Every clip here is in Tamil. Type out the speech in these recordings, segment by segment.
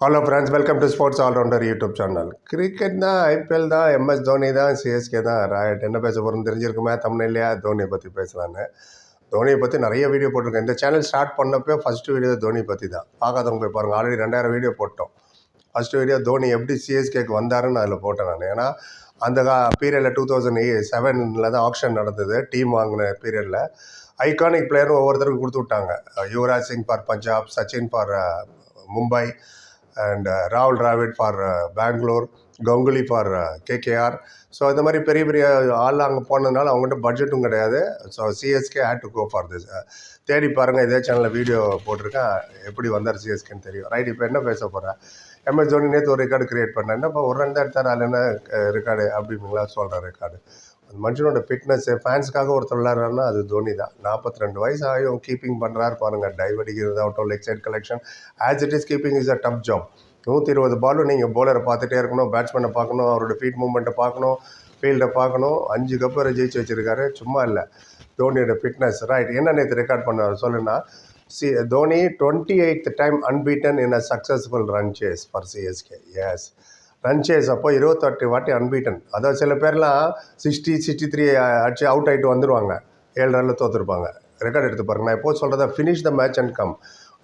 Hello friends welcome to sports allrounder YouTube channel cricket தான் ஐபிஎல் தான் எம்எஸ் தோனி தான் சிஎஸ்கே தான் ராய்ட் என்ன பேச போகிறோம்னு தெரிஞ்சிருக்குமே இல்லையா தோனியை பற்றி பேசலான்னு. தோனியை பற்றி நிறைய வீடியோ போட்டிருக்கேன். இந்த சேனல் ஸ்டார்ட் பண்ணப்போ ஃபஸ்ட்டு வீடியோ தோனி பற்றி தான். பார்க்காதவங்க போய் பாருங்கள் ஆல்ரெடி ரெண்டாயிரம் வீடியோ போட்டோம். ஃபஸ்ட்டு வீடியோ தோனி எப்படி சிஎஸ்கேக்கு வந்தாருன்னு அதில் போட்டேன் நான். ஏன்னா அந்த கா பீரியடில் டூ தௌசண்ட் எய் செவனில் தான் ஆப்ஷன் நடந்தது. டீம் வாங்கின பீரியடில் ஐகானிக் பிளேயரும் ஒவ்வொருத்தருக்கும் கொடுத்து விட்டாங்க. Yuvraj Singh for Punjab Sachin for Mumbai and ராகுல் Dravid for Bangalore Ganguly for KKR so இந்த மாதிரி பெரிய பெரிய ஆள் அங்கே போனதுனால அவங்ககிட்ட பட்ஜெட்டும் கிடையாது. So CSK had to go for this தேடி பாருங்கள் இதே சேனலில் வீடியோ போட்டிருக்கேன். எப்படி வந்தார் சிஎஸ்கேன்னு தெரியும். ரைட் இப்போ என்ன பேச போகிறேன் எம்எஸ் தோனி நேற்று ஒரு ரெக்கார்டு கிரியேட் பண்ணேன். இப்போ ஒரு ரன் தான் எடுத்தார்? அதில் என்ன ரெக்கார்டு அப்படிங்களா சொல்கிறேன் ரெக்கார்டு மனுஷனோட ஃபிட்னஸ்ஸு ஃபேன்ஸுக்காக ஒருத்தர் விளாட்றாருன்னா அது தோனி தான். நாற்பத்தி ரெண்டு வயசு ஆகியும் கீப்பிங் பண்ணுறாரு பாருங்கள் டைவ் அடிக்கிறது ஆகட்டும் leg side collection as it is keeping is a tough job நூற்றி இருபது பாலும் நீங்கள் போலரை பார்த்துட்டே இருக்கணும் பேட்ஸ்மேனை பார்க்கணும் அவரோட ஃபீட் மூவ்மெண்ட்டை பார்க்கணும் ஃபீல்டை பார்க்கணும். அஞ்சு கப்பரை ஜெயிச்சு வச்சிருக்காரு. சும்மா இல்லை. தோனியோட ஃபிட்னஸ் ரைட் என்ன நேற்று ரெக்கார்ட் பண்ணார் சொல்லுன்னா C Dhoni twenty eight time unbeaten in a successful run chase for CSK yes run chase அப்போ இருபத்தெட்டு வாட்டி அன்பீட்டன் அதாவது சில பேர்லாம் சிக்ஸ்டி சிக்ஸ்டி த்ரீ அடிச்சு அவுட் ஆகிட்டு வந்துடுவாங்க ஏழு ரனில் தோற்றுருப்பாங்க ரெக்கார்ட் எடுத்து பாருங்க. நான் எப்போது சொல்கிறத finish the match and come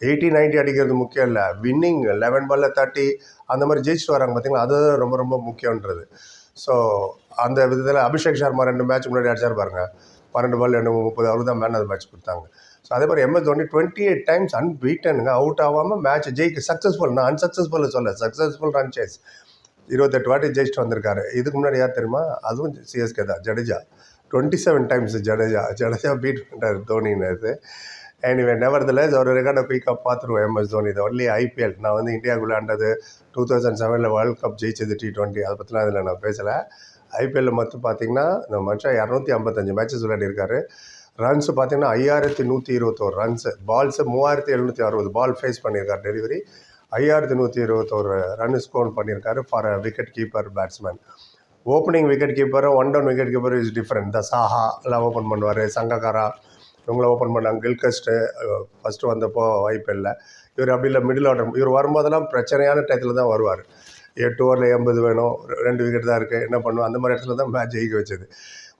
eighty ninety அடிக்கிறது முக்கியம் இல்லை. வின்னிங் லெவன் பாலில் தேர்ட்டி அந்த மாதிரி ஜெயிச்சுட்டு வராங்க பார்த்தீங்களா அது ரொம்ப ரொம்ப முக்கியன்றது ஸோ அந்த விதத்தில் அபிஷேக் சர்மா ரெண்டு மேட்ச் முன்னாடி அடிச்சார் பாருங்க. பன்னெண்டு பால் ரெண்டு முப்பது அவரு தான் மேன் ஆஃப் மேட்ச் கொடுத்தாங்க. ஸோ அதே மாதிரி M S Dhoni twenty eight times அன்பீட்டனுங்க out ஆகாமல் மேட்ச் ஜெயிக்க சக்ஸஸ்ஃபுல் நான் அன்சக்ஸஸ்ஃபுல் சொல்ல சக்ஸஸ்ஃபுல் ரன் சேஸ் இருபத்தெட்டு வாட்டி ஜெயிச்சுட்டு வந்திருக்காரு. இதுக்கு முன்னாடி யார் தெரியுமா? அதுவும் சிஎஸ்கே தான் Jadeja. Twenty seven times Jadeja Jadeja beat பண்ணுறாரு தோனின்னு இது எனிவே நெவர்தலஸ் ஒரு ரெக்கார்டை குயிக்காக பார்த்துருவோம். எம்எஸ் தோனி இது ஒன்லி ஐபிஎல் நான் வந்து இந்தியாவுக்கு ஆண்டது டூ தௌசண்ட் செவனில் வேர்ல்ட் கப் ஜெயிச்சது டி டுவெண்ட்டி அதை பற்றிலாம் அதில் நான் பேசலை. ஐபிஎல்லில் மட்டும் பார்த்தீங்கன்னா இந்த மனுஷன் இரநூத்தி ஐம்பத்தஞ்சு மேட்சஸ் விளையாடிருக்காரு. ரன்ஸ் பார்த்தீங்கன்னா ஐயாயிரத்தி நூற்றி இருபத்தோரு ரன்ஸு பால்ஸு மூவாயிரத்தி எழுநூற்றி அறுபது. பால் ஃபேஸ் பண்ணியிருக்கார் டெலிவரி ஐயாயிரத்தி நூற்றி இருபத்தோரு ரன் ஸ்கோர் பண்ணியிருக்காரு for a wicket keeper batsman opening wicket கீப்பரும் one down wicket keeper is different the Saha எல்லாம் ஓப்பன் பண்ணுவார் சங்ககாரா இவங்கள ஓப்பன் பண்ணாங்க கில்கஸ்ட்டு ஃபஸ்ட்டு வந்தப்போ ஐபிஎல்லில் இவர் அப்படி இல்லை மிடில் ஆர்டர் இவர் வரும்போதெல்லாம் பிரச்சனையான டயத்தில் தான் வருவார். எட்டு ஓவரில் எண்பது வேணும் ரெண்டு விக்கெட் தான் இருக்குது என்ன பண்ணுவோம் அந்த மாதிரி இடத்துல தான் மேட்ச் ஜெயிக்க வச்சது.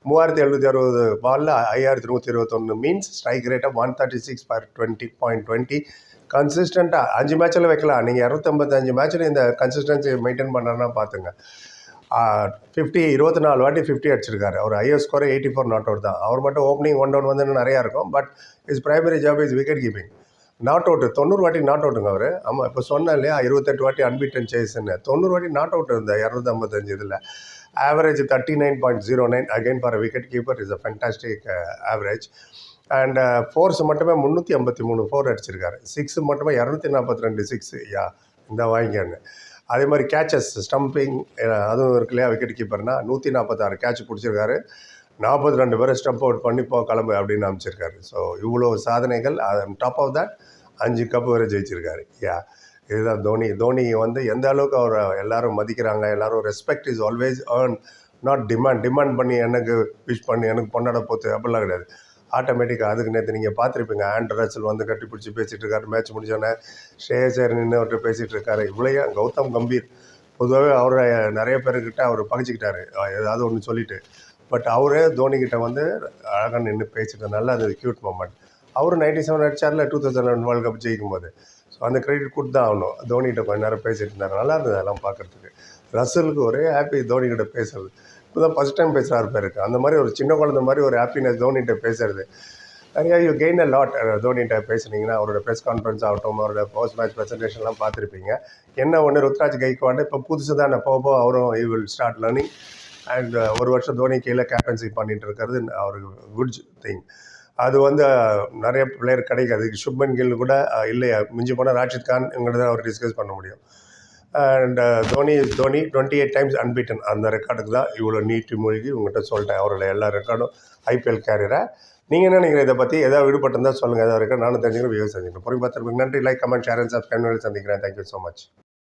மூவாயிரத்தி எழுநூற்றி அறுபது பாலில் ஐயாயிரத்தி நூற்றி இருபத்தொன்று மீன்ஸ் ஸ்ட்ரைக் ரேட்டாக one thirty six per twenty point twenty கன்சிஸ்டண்ட்டாக அஞ்சு மேட்சில் வைக்கலாம். நீங்கள் இரநூத்தம்பத்தஞ்சு மேட்சில் இந்த கன்சிஸ்டன்சி மெயின்டைன் பண்ணுறேன்னா பார்த்துங்க ஃபிஃப்டி இருபத்தி நாலு வாட்டி ஃபிஃப்டி அடிச்சிருக்காரு. அவர் his score eighty four not out தான். அவர் மட்டும் ஓப்பனிங் ஒன் டவுன் வந்து நிறையா இருக்கும். But is primary job is wicket keeping not out தொண்ணூறு வாட்டி நாட் அவுட்டுங்க அவர். ஆமாம் இப்போ சொன்னேன் இல்லையா இருபத்தெட்டு வாட்டி அன்பிட்டன் சேஸ்ன்னு தொண்ணூறு வாட்டி நாட் அவுட் இருந்தார் இரநூத்தி ஐம்பத்தஞ்சு இதில். Average thirty nine point zero nine again for wicket keeper is a fantastic average and fours மட்டுமே முந்நூற்றி ஐம்பத்தி மூணு ஃபோர் அடிச்சிருக்காரு. சிக்ஸ் மட்டுமே இரநூத்தி நாற்பத்தி ரெண்டு சிக்ஸ் யா இந்த வாங்கிக்கன்னு அதே மாதிரி கேச்சஸ் ஸ்டம்பிங் அதுவும் இருக்கு இல்லையா விக்கெட் கீப்பர்னா நூற்றி நாற்பத்தாறு கேட்ச் பிடிச்சிருக்காரு. நாற்பத்தி ரெண்டு பேரை ஸ்டம்ப் அவுட் பண்ணி கிளம்பு அப்படின்னு அமைச்சிருக்காரு ஸோ இவ்வளோ சாதனைகள் டாப் ஆஃப் தட் அஞ்சு கப் வரை ஜெயிச்சிருக்காரு. யா. இதுதான் தோனி. தோனி வந்து எந்த அளவுக்கு அவர் எல்லாரும் மதிக்கிறாங்க எல்லாரும் respect is always earn not demand demand பண்ணி எனக்கு விஷ் பண்ணி எனக்கு பொண்ணாட போத்து அப்படிலாம் கிடையாது. ஆட்டோமேட்டிக்காக அதுக்கு நேற்று நீங்கள் பார்த்துருப்பீங்க ஆண்ட் ரசல் வந்து கட்டி பிடிச்சி பேசிகிட்டு இருக்காரு மேட்ச் முடிஞ்சோடனே ஷேசர் நின்று அவர்கிட்ட பேசிகிட்டு இருக்காரு. இவ்வளையா கௌதம் கம்பீர். பொதுவாகவே அவரை நிறைய பேர்கிட்ட அவர் பகிச்சிக்கிட்டாரு. ஏதாவது ஒன்று சொல்லிட்டு. பட் அவரே தோனிக்கிட்ட வந்து அழகாக நின்று பேசிட்டு நல்லா அது க்யூட் மூமெண்ட் அவர் ninety seven அடிச்சார்ல two thousand eleven world cup ஜெயிக்கும் போது அந்த கிரெடிட் கொடுத்து தான் ஆகணும். தோனிகிட்ட கொஞ்ச நேரம் பேசிட்டு இருந்தார். நல்லா இருந்தது அதெல்லாம் பார்க்குறதுக்கு. ரசலுக்கு ஒரே ஹாப்பி தோனிகிட்ட பேசுறது. இப்போ தான் ஃபஸ்ட் டைம் பேசுகிறாரு பேருக்கு அந்த மாதிரி ஒரு சின்ன குழந்த மாதிரி ஒரு ஹாப்பினஸ் தோனிகிட்ட பேசுறது. நிறையா யூ கெயின் அ லாட் தோனிகிட்ட பேசுனீங்கன்னா அவரோட ப்ரெஸ் கான்ஃபரன்ஸ் ஆகட்டும் அவரோட போஸ்ட் மேட்ச் ப்ரெசன்டேஷன்லாம் பார்த்துருப்பீங்க. என்ன ஒன்று ருத்ராஜ் கைக்குவாண்டு இப்போ புதுசு தான் போக போக அவரும் you will start learning and ஒரு வருஷம் தோனி கீழே கேப்டன்சி பண்ணிகிட்டு இருக்கிறது அவருக்கு குட் திங் அது வந்து நிறைய பிளேயர் கிடைக்காது. சுப்மன் கில் கூட இல்லையா? மிஞ்சி போனால் ராஷித் கான் இவங்கள்ட்ட அவர் டிஸ்கஸ் பண்ண முடியும். And Dhoni Dhoni twenty eight times unbeaten அந்த ரெக்கார்டுக்கு தான் இவ்வளோ நீட்டு மூழ்கி உங்கள்கிட்ட சொல்லிட்டேன். அவரோட எல்லா ரெக்கார்டும் ஐபிஎல் கேரியரை நீங்கள் என்ன நினைக்கிறீங்க? இதை பற்றி ஏதாவது விடுபட்டிருந்தால் சொல்லுங்கள் ஏதாவது இருக்கா? நானும் தெரிஞ்சுக்கிறேன் வியூஸ் செஞ்சுக்கிறேன் பொறுமை பார்த்துருப்பீங்க. நன்றி. Like comment share and subscribe சந்திக்கிறேன். Thank you so much